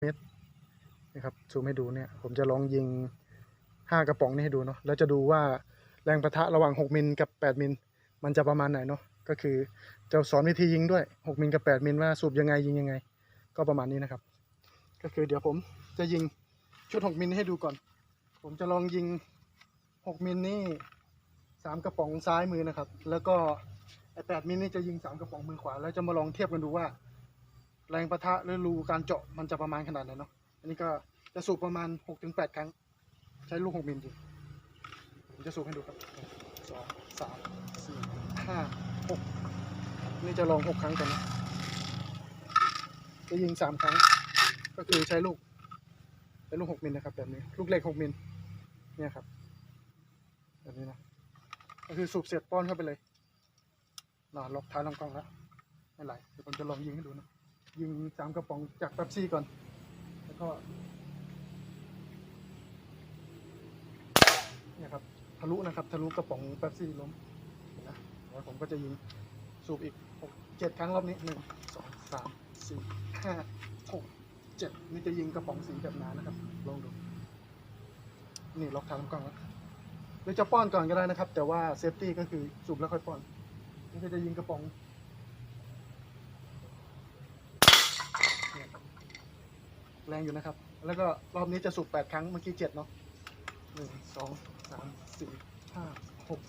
เมตรนะครับซูมให้ดูเนี่ยผมจะลองยิงห้ากระป๋องนี่ให้ดูเนาะแล้วจะดูว่าแรงประทะระหว่าง 6 มิลกับ 8 มิลมันจะประมาณไหนเนาะก็คือจะสอนวิธียิงด้วย 6 มิลกับ 8 มิลว่าสูบยังไงยิงยังไง ก็ประมาณนี้นะครับ ก็คือเดี๋ยวผมจะยิงชุด 6 มิลให้ดูก่อน ผมจะลองยิง 6 มิลนี่สามกระป๋องซ้ายมือนะครับ แล้วก็ไอ8มิลนี่จะยิงสามกระป๋องมือขวา แล้วจะมาลองเทียบกันดูว่า แรงประทะหรือรูการเจาะมันจะประมาณขนาดไหนเนาะอันนี้ก็จะสูบประมาณ 6-8 ครั้ง ใช้ลูก6มิลจริงผมจะสูบให้ดูครับสองสามสี่ห้าหกนี่จะลอง6ครั้งก่อนนะจะยิง3ครั้ง ก็คือใช้ลูกใช้ลูก6มิลนะครับแบบนี้ ลูกเล็ก6มิลเนี่ยครับแบบนี้นะก็คือสูบเสร็จป้อนเข้าไปเลยน่าล็อกท้ายลำกล้องแล้วไม่ไหลเดี๋ยวผมจะลองยิงให้ดูนะ ยิงสามกระป๋องจากแป๊บซี่ก่อน แล้วก็เนี่ยครับทะลุนะครับทะลุกระป๋องแป๊บซี่ล้มเห็นะแล้วผมก็จะยิงสูบอีกหกเจ็ดครั้งรอบนี้หนึ่งสองสามสี่ห้าหกเจ็ดนี่จะยิงกระป๋องสีแบบหนานะครับลองดู นี่ล็อกทางกล้องแล้วหรือจะป้อนก่อนก็ได้นะครับ แต่ว่าเซฟตี้ก็คือสูบแล้วค่อยป้อนนี่ก็จะยิงกระป๋อง แรงอยู่นะครับ แล้วก็รอบนี้จะสูบแปดครั้งเมื่อกี้เจ็ดเนาะหนึ่งสองสามสี่ห้าหก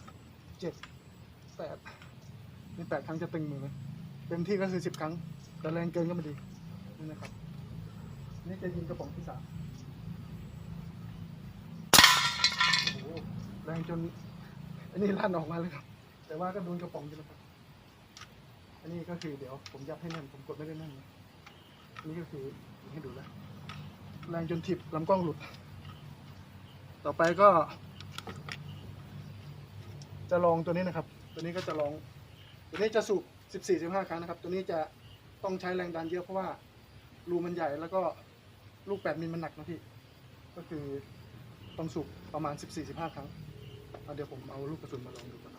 เจ็ดแปดนี่แปดครั้งจะตึงมือเลยเต็มที่ก็คือสิบครั้ง แต่แรงเกินก็ไม่ดีนี่นะครับ นี่จะยิงกระป๋องที่สามโอ้โหแรงจนอันนี้ลั่นออกมาเลยครับ แต่ว่าก็โดนกระป๋องอยู่นะครับ อันนี้ก็คือเดี๋ยวผมยับให้แน่นผมกดไม่ได้แน่นนะนนี้ก็คือให้ดูแล้ว แรงจนถิบลำกล้องหลุด ต่อไปก็ จะลองตัวนี้นะครับ ตัวนี้ก็จะลอง ตัวนี้จะสูบ14 15ครั้งนะครับ ตัวนี้จะต้องใช้แรงดันเยอะเพราะว่ารูมันใหญ่แล้วก็ลูก 8มิลมันหนักนะพี่ ก็คือต้องสูบประมาณ 14 15 ครั้งเเดี๋ยวผมเอาลูกกระสุนมาลองดูก่อน